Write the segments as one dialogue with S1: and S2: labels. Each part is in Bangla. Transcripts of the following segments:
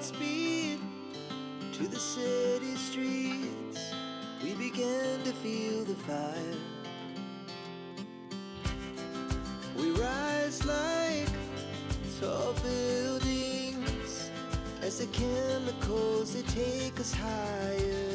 S1: speed to the city streets. We began to feel the fire. We rise like tall buildings as the chemicals they take us higher.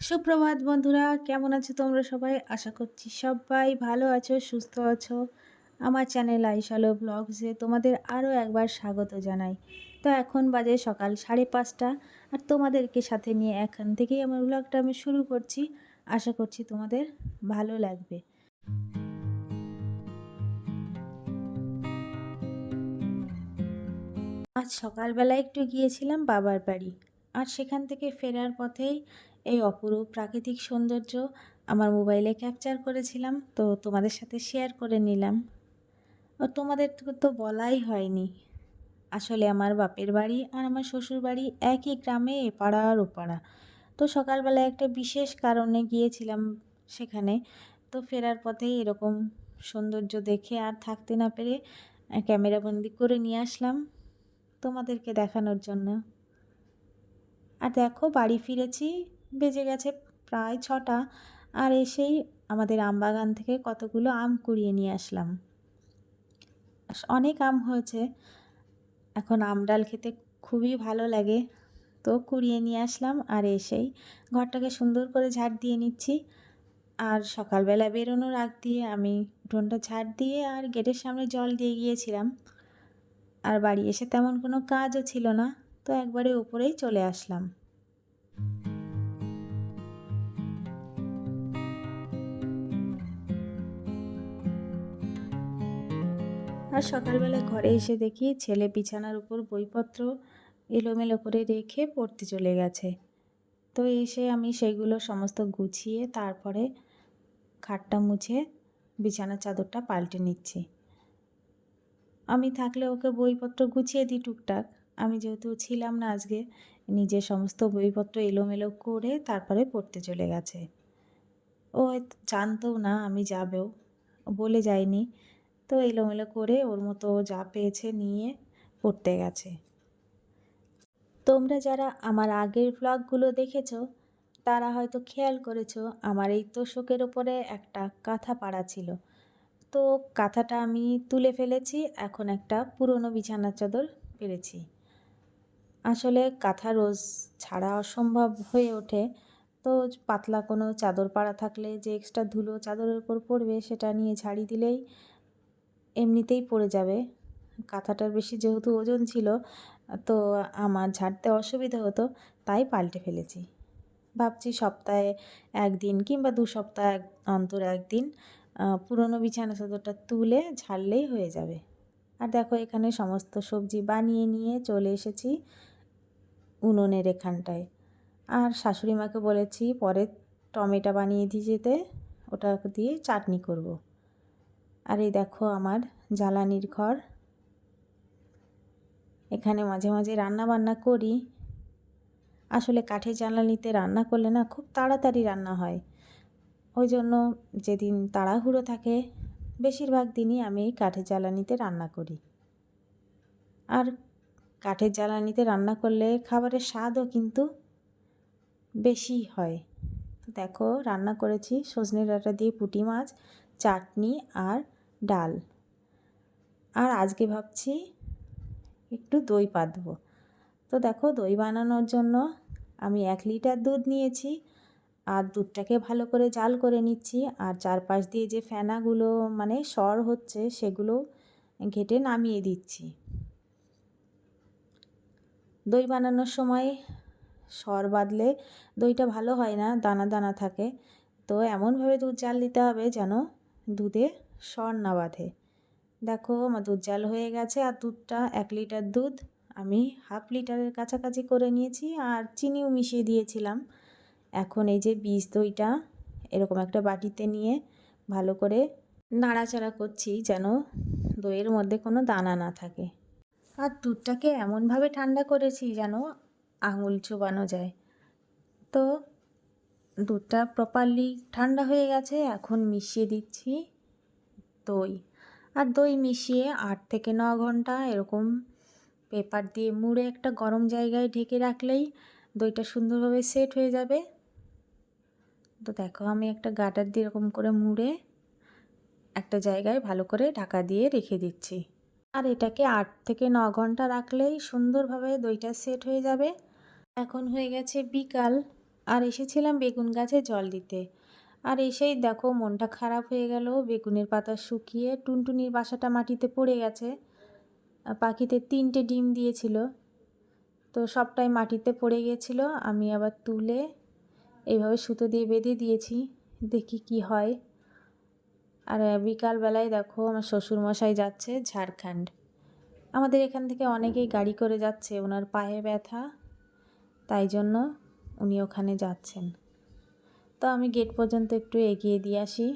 S2: সুপ্রভাত বন্ধুরা কেমন আছো তোমরা সবাই আশা করছি সবাই ভালো আছো সুস্থ আছো আমার চ্যানেল আইশালো ব্লগসে তোমাদের আরও একবার স্বাগত জানাই। তো এখন বাজে সকাল সাড়ে পাঁচটা আর তোমাদেরকে সাথে নিয়ে এখান থেকেই আমার ব্লগটা আমি শুরু করছি। আশা করছি তোমাদের ভালো লাগবে। আজ সকালবেলা একটু গিয়েছিলাম বাবার বাড়ি আর সেখান থেকে ফেরার পথেই এই অপরূপ প্রাকৃতিক সৌন্দর্য আমার মোবাইলে ক্যাপচার করেছিলাম। তো তোমাদের সাথে শেয়ার করে নিলাম। তোমাদের তো বলাই হয়নি। আসলে আমার বাপের বাড়ি আর আমার শ্বশুর বাড়ি একই গ্রামে এপাড়া আর ওপাড়া। তো সকালবেলা একটা বিশেষ কারণে গিয়েছিলাম সেখানে। তো ফেরার পথেই এরকম সৌন্দর্য দেখে আর থাকতে না পেরে ক্যামেরাবন্দি করে নিয়ে আসলাম তোমাদেরকে দেখানোর জন্য। আর দেখো বাড়ি ফিরেছি, বেজে গেছে প্রায় ছটা। আর এসেই আমাদের আম বাগান থেকে কতগুলো আম কুড়িয়ে নিয়ে আসলাম। অনেক আম হয়েছে। এখন আম ডাল খেতে খুবই ভালো লাগে। তো কুড়িয়ে নিয়ে আসলাম আর এসেই ঘরটাকে সুন্দর করে ঝাড় দিয়ে নিচ্ছি। আর সকালবেলা বেরোনোর আগ দিয়ে আমি উঠোনটা ঝাড় দিয়ে আর গেটের সামনে জল দিয়ে গিয়েছিলাম। আর বাড়ি এসে তেমন কোনো কাজও ছিল না, তো একবারে উপরেই চলে আসলাম। আর সকালবেলা ঘরে এসে দেখি ছেলে বিছানার উপর বইপত্র এলোমেলো করে রেখে পড়তে চলে গেছে। তো এসে আমি সেগুলো সমস্ত গুছিয়ে তারপরে খাটটা মুছে বিছানার চাদরটা পাল্টে নিচ্ছি। আমি থাকলে ওকে বইপত্র গুছিয়ে দিই টুকটাক। আমি যেহেতু ছিলাম না আজকে, নিজে সমস্ত বইপত্র এলোমেলো করে তারপরে পড়তে চলে গেছে। ও জানতেও না আমি যাবেও, বলে যায়নি। তো এলোমেলো করে ওর মতো যা পেয়েছে নিয়ে পড়তে গেছে। তোমরা যারা আমার আগের ব্লগগুলো দেখেছ, তারা হয়তো খেয়াল করেছ, আমার এই তোষকের ওপরে একটা কাঁথা পাড়া ছিল। তো কাঁথাটা আমি তুলে ফেলেছি, এখন একটা পুরনো বিছানার চাদর পেরেছি। আসলে কাঁথা রোজ ছাড়া অসম্ভব হয়ে ওঠে। তো পাতলা কোনো চাদর পাড়া থাকলে যে এক্সট্রা ধুলো চাদরের উপর পড়বে, সেটা নিয়ে ঝাড়ি দিলেই এমনিতেই পড়ে যাবে। কাঁথাটার বেশি যেহেতু ওজন ছিল, তো আমার ঝাড়তে অসুবিধা হতো, তাই পাল্টে ফেলেছি। ভাবছি সপ্তাহে একদিন কিংবা দু সপ্তাহ অন্তর একদিন পুরনো বিছানা চাদরটা তুলে ঝাড়লেই হয়ে যাবে। আর দেখো এখানে সমস্ত সবজি বানিয়ে নিয়ে চলে এসেছি উনুনের এখানটায়। আর শাশুড়ি মাকে বলেছি, পরে টমেটো বানিয়ে দিয়ে যেতে, ওটা দিয়ে চাটনি করব। আর এই দেখো আমার জ্বালানির ঘর। এখানে মাঝে মাঝে রান্না বান্না করি। আসলে কাঠের জ্বালানিতে রান্না করলে না খুব তাড়াতাড়ি রান্না হয়। ওই জন্য যেদিন তাড়াহুড়ো থাকে, বেশিরভাগ দিনই আমি এই কাঠের জ্বালানিতে রান্না করি। আর কাঠের জ্বালানিতে রান্না করলে খাবারের স্বাদও কিন্তু বেশি হয়। তো দেখো, রান্না করেছি সজনে ডাঁটা দিয়ে পুঁটি মাছ, চাটনি আর ডাল। আর আজকে ভাবছি একটু দই পাতবো। তো দেখো দই বানানোর জন্য আমি এক লিটার দুধ নিয়েছি আর দুধটাকে ভালো করে জাল করে নিচ্ছি আর চারপাশ দিয়ে যে ফেনাগুলো মানে সর হচ্ছে সেগুলো ঘেটে নামিয়ে দিচ্ছি। দই বানানোর সময় সর বাঁধলে দইটা ভালো হয় না, দানা দানা থাকে। তো এমনভাবে দুধ জাল দিতে হবে যেন দুধে সর না বাঁধে। দেখো, আমার দুধ জাল হয়ে গেছে আর দুধটা এক লিটার দুধ আমি হাফ লিটারের কাছাকাছি করে নিয়েছি আর চিনিও মিশিয়ে দিয়েছিলাম। এখন এই যে বীজ দইটা এরকম একটা বাটিতে নিয়ে ভালো করে নাড়াচাড়া করছি যেন দইয়ের মধ্যে কোনো দানা না থাকে। আর দুধটাকে এমনভাবে ঠান্ডা করেছি যেন আঙুল চোবানো যায়। তো দুধটা প্রপারলি ঠান্ডা হয়ে গেছে, এখন মিশিয়ে দিচ্ছি। দই। আর দই মিশিয়ে আট থেকে ন ঘণ্টা এরকম পেপার দিয়ে মুড়ে একটা গরম জায়গায় ঢেকে রাখলেই দইটা সুন্দরভাবে সেট হয়ে যাবে। তো দেখো আমি একটা গাটার দিয়ে এরকম করে মুড়ে একটা জায়গায় ভালো করে ঢাকা দিয়ে রেখে দিচ্ছি। আর এটাকে আট থেকে ন ঘণ্টা রাখলেই সুন্দরভাবে দইটা সেট হয়ে যাবে। এখন হয়ে গেছে বিকাল। আর এসেছিলাম বেগুন গাছে জল দিতে। আর এসেই দেখো মনটা খারাপ হয়ে গেল। বেগুনের পাতা শুকিয়ে টুনটুনির বাসাটা মাটিতে পড়ে গেছে। পাখিতে তিনটে ডিম দিয়েছিল। তো সবটাই মাটিতে পড়ে গিয়েছিল আমি আবার তুলে এইভাবে সুতো দিয়ে বেঁধে দিয়েছি। দেখি কি হয়। আর বিকালবেলায় দেখো আমার শ্বশুরমশাই যাচ্ছে ঝাড়খণ্ড। আমাদের এখান থেকে অনেকেই গাড়ি করে যাচ্ছে, ওনার পায়ে ব্যথা। তাই জন্য উনি ওখানে যাচ্ছেন। তো আমি গেট পর্যন্ত একটু এগিয়ে দিয়ে আসি।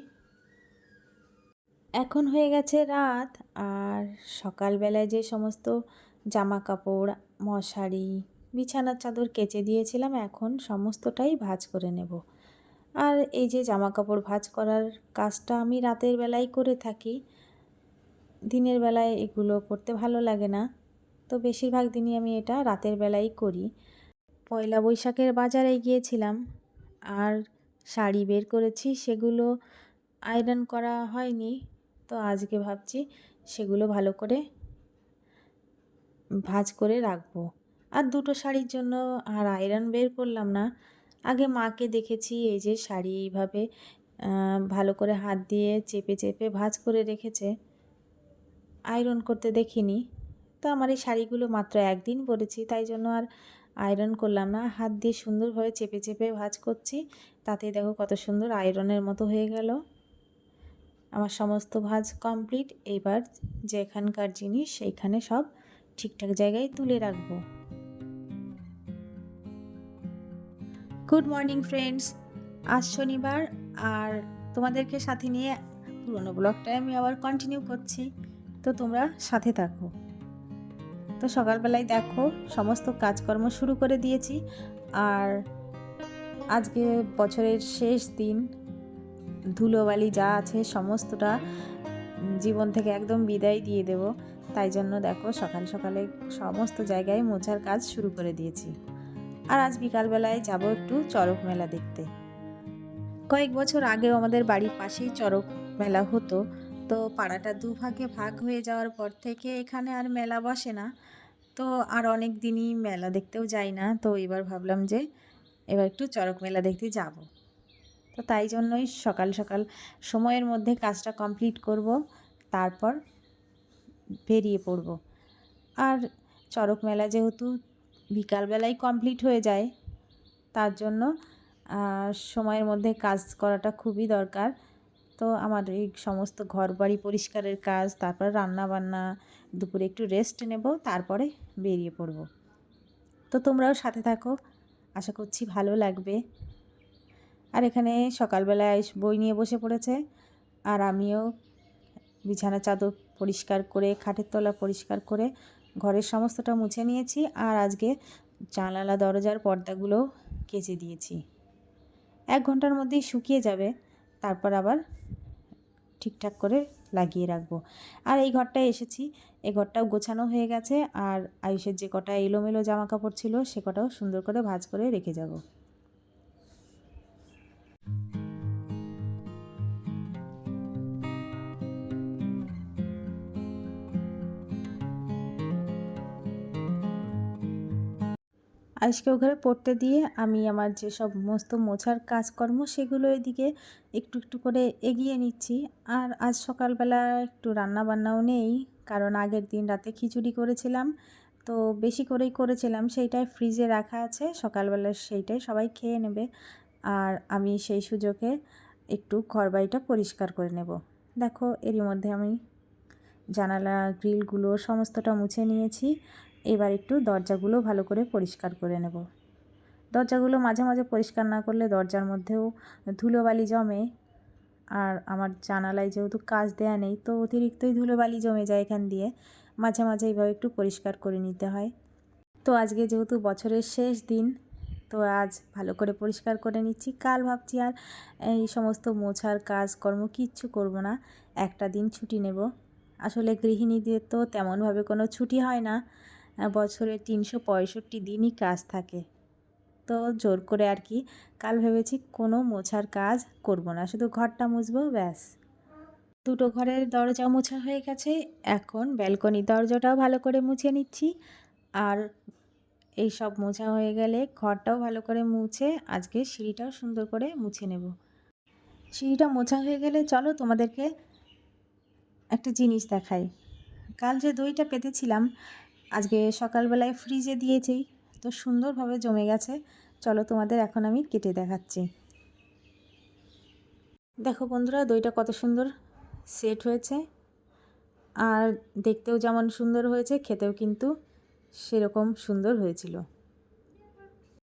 S2: এখন হয়ে গেছে রাত, আর সকালবেলায় যে সমস্ত জামা কাপড় মশারি, বিছানার চাদর কেচে দিয়েছিলাম, এখন সমস্তটাই ভাঁজ করে নেব। আর এই যে জামা কাপড় ভাঁজ করার কাজটা আমি রাতের বেলায় করে থাকি, দিনের বেলায় এগুলো করতে ভালো লাগে না। তো বেশিরভাগ দিনই আমি এটা রাতের বেলায় করি। পয়লা বৈশাখের বাজারে গিয়েছিলাম, আর শাড়ি বের করেছি, সেগুলো আয়রন করা হয়নি। তো আজকে ভাবছি সেগুলো ভালো করে ভাঁজ করে রাখব। আর দুটো শাড়ির জন্য আর আয়রন বের করলাম না। আগে মাকে দেখেছি এই যে শাড়ি এইভাবে ভালো করে হাত দিয়ে চেপে চেপে ভাঁজ করে রেখেছে। আয়রন করতে দেখিনি। তো আমার এই শাড়িগুলো মাত্র একদিন পরেছি, তাই জন্য আর আয়রন করলাম না। হাত দিয়ে সুন্দরভাবে চেপে চেপে ভাঁজ করছি। তাতে দেখো কত সুন্দর আয়রনের মতো হয়ে গেল। আমার সমস্ত ভাঁজ কমপ্লিট। এবার যেখানকার জিনিস, সেইখানে সব ঠিকঠাক জায়গায় তুলে রাখব। গুড মর্নিং ফ্রেন্ডস আজ শনিবার, আর তোমাদেরকে সাথে নিয়ে পুরোনো ব্লগটাই আমি আবার কন্টিনিউ করছি। তো তোমরা সাথে থাকো। তো সকালবেলায় দেখো, সমস্ত কাজকর্ম শুরু করে দিয়েছি। আর আজকে বছরের শেষ দিন, ধুলোবালি যা আছে সমস্তটা জীবন থেকে একদম বিদায় দিয়ে দেব। তাই জন্য দেখো, সকাল সকালে সমস্ত জায়গায় মোছার কাজ শুরু করে দিয়েছি। আর আজ বিকালবেলায় যাব একটু চড়ক মেলা দেখতে। কয়েক বছর আগেও আমাদের বাড়ির পাশেই চড়ক মেলা হতো। তো পাড়াটা দুভাগে ভাগ হয়ে যাওয়ার পর থেকে এখানে আর মেলা বসে না। তো আর অনেক দিনই মেলা দেখতেও যাই না। তো এবার ভাবলাম যে এবার একটু চড়ক মেলা দেখতে যাব। তো তাই জন্যই সকাল সকাল সময়ের মধ্যে কাজটা কমপ্লিট করব, তারপর বেরিয়ে পড়ব। আর চড়ক মেলা যেহেতু বিকালবেলায় কমপ্লিট হয়ে যায়, তার জন্য সময়ের মধ্যে কাজ করাটা খুবই দরকার। তো আমার এই সমস্ত ঘর বাড়ি পরিষ্কারের কাজ, তারপর রান্না বান্না দুপুরে একটু রেস্ট নেব, তারপরে বেরিয়ে পড়ব। তো তোমরাও সাথে থাকো, আশা করছি ভালো লাগবে। আর এখানে সকালবেলায় বই নিয়ে বসে পড়েছে, আর আমিও বিছানা চাদর পরিষ্কার করে, খাটের তলা পরিষ্কার করে ঘরের সমস্তটা মুছে নিয়েছি, আর আজকে জানালা, দরজার পর্দাগুলো কেচে দিয়েছি। এক ঘণ্টার মধ্যেই শুকিয়ে যাবে। তারপর আবার ঠিকঠাক করে লাগিয়ে রাখব। আর এই ঘরটায় এসেছি। এই ঘরটাও গোছানো হয়ে গেছে। আর আয়ুষের যে কটা এলোমেলো জামা কাপড় ছিল, সে কটাও সুন্দর করে ভাজ করে রেখে যাব। আজকে ঘরে পড়তে দিয়ে আমি আমার যে সমস্ত মোছার কাজকর্ম সেগুলো এদিকে একটু একটু করে এগিয়ে নিচ্ছি। আর আজ সকালবেলা একটু রান্না বান্নাও নেই, কারণ আগের দিন রাতে খিচুড়ি করেছিলাম। তো বেশি করেই করেছিলাম, সেইটাই ফ্রিজে রাখা আছে, সকালবেলা সেইটাই সবাই খেয়ে নেবে। আর আমি সেই সুযোগে একটু ঘর বাড়িটা পরিষ্কার করে নেব। দেখো, এরই মধ্যে আমি জানালা, গ্রিলগুলো, সমস্তটা মুছে নিয়েছি। এবার একটু দরজাগুলো ভালো করে পরিষ্কার করে নেব। দরজাগুলো মাঝে মাঝে পরিষ্কার না করলে দরজার মধ্যেও ধুলোবালি জমে আর আমার জানালায় যেহেতু কাজ দেয়া নেই, তো অতিরিক্তই ধুলোবালি জমে যায় এখান দিয়ে। মাঝে মাঝে এইভাবে একটু পরিষ্কার করে নিতে হয়। তো আজকে যেহেতু বছরের শেষ দিন, তো আজ ভালো করে পরিষ্কার করে নিচ্ছি। কাল ভাবছি আর এই সমস্ত মোছার কাজ কর্ম কিচ্ছু করব না, একটা দিন ছুটি নেব। আসলে গৃহিণীদের তো তেমনভাবে কোনো ছুটি হয় না। বছরে তিনশো পঁয়ষট্টি দিনই কাজ থাকে। তো জোর করে আর কি, কাল ভেবেছি কোনো মোছার কাজ করব না, শুধু ঘরটা মুছবো, ব্যাস। দুটো ঘরের দরজা মোছা হয়ে গেছে, এখন ব্যালকনির দরজাটাও ভালো করে মুছে নিচ্ছি। আর এই সব মোছা হয়ে গেলে ঘরটাও ভালো করে মুছে, আজকে সিঁড়িটাও সুন্দর করে মুছে নেব। সিঁড়িটা মোছা হয়ে গেলে চলো তোমাদেরকে একটা জিনিস দেখাই। কাল যে দইটা পেতেছিলাম আজকে সকালবেলায় ফ্রিজে দিয়েছি, তো সুন্দরভাবে জমে গেছে। চলো তোমাদের এখন আমি কেটে দেখাচ্ছি। দেখো বন্ধুরা, দইটা কত সুন্দর সেট হয়েছে। আর দেখতেও যেমন সুন্দর হয়েছে, খেতেও কিন্তু সেরকম সুন্দর হয়েছিল।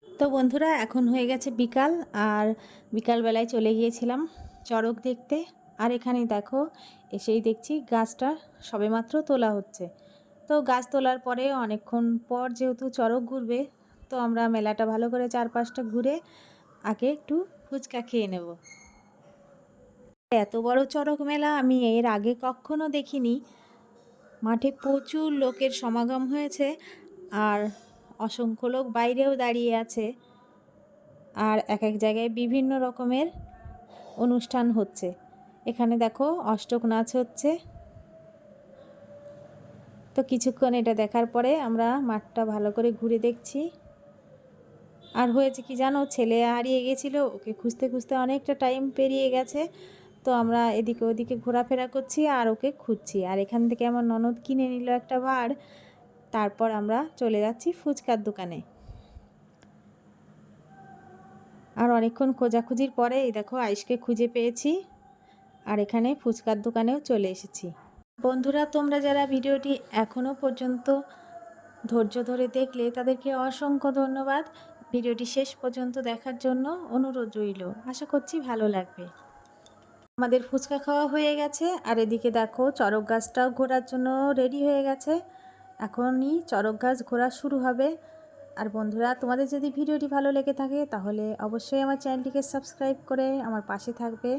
S2: তো বন্ধুরা, এখন হয়ে গেছে বিকাল, আর বিকালবেলায় চলে গিয়েছিলাম চড়ক দেখতে। আর এখানে দেখো, এসেই দেখছি গাছটা সবেমাত্র তোলা হচ্ছে। তো গাছ তোলার পরে অনেকক্ষণ পর যেহেতু চড়ক ঘুরবে, তো আমরা মেলাটা ভালো করে চারপাশটা ঘুরে আগে একটু ফুচকা খেয়ে নেব। এত বড় চড়ক মেলা আমি এর আগে কখনো দেখিনি। মাঠে প্রচুর লোকের সমাগম হয়েছে আর অসংখ্য লোক বাইরেও দাঁড়িয়ে আছে আর এক এক জায়গায় বিভিন্ন রকমের অনুষ্ঠান হচ্ছে। এখানে দেখো অষ্টক নাচ হচ্ছে তো কিছুক্ষণ এটা দেখার পরে আমরা মাঠটা ভালো করে ঘুরে দেখছি। আর হয়েছে কি জানো, ছেলে হারিয়ে গেছিল, ওকে খুঁজতে খুঁজতে অনেকটা টাইম পেরিয়ে গেছে। তো আমরা এদিকে ওদিকে ঘোরাফেরা করছি আর ওকে খুঁজছি। আর এখান থেকে আমার ননদ কিনে নিল একটা বার তারপর আমরা চলে যাচ্ছি ফুচকার দোকানে। আর অনেকক্ষণ খোঁজাখুঁজির পরে এই দেখো আইসকে খুঁজে পেয়েছি। আর এখানে ফুচকার দোকানেও চলে এসেছি। বন্ধুরা, তোমরা যারা ভিডিওটি এখনও পর্যন্ত ধৈর্য ধরে দেখলে, তাদেরকে অসংখ্য ধন্যবাদ। ভিডিওটি শেষ পর্যন্ত দেখার জন্য অনুরোধ রইল। আশা করছি ভালো লাগবে। আমাদের ফুচকা খাওয়া হয়ে গেছে। আর এদিকে দেখো, চড়ক গাছটাও ঘোরার জন্য রেডি হয়ে গেছে। এখনই চড়ক গাছ ঘোরা শুরু হবে। আর বন্ধুরা, তোমাদের যদি ভিডিওটি ভালো লেগে থাকে, তাহলে অবশ্যই আমার চ্যানেলটিকে সাবস্ক্রাইব করে আমার পাশে থাকবে।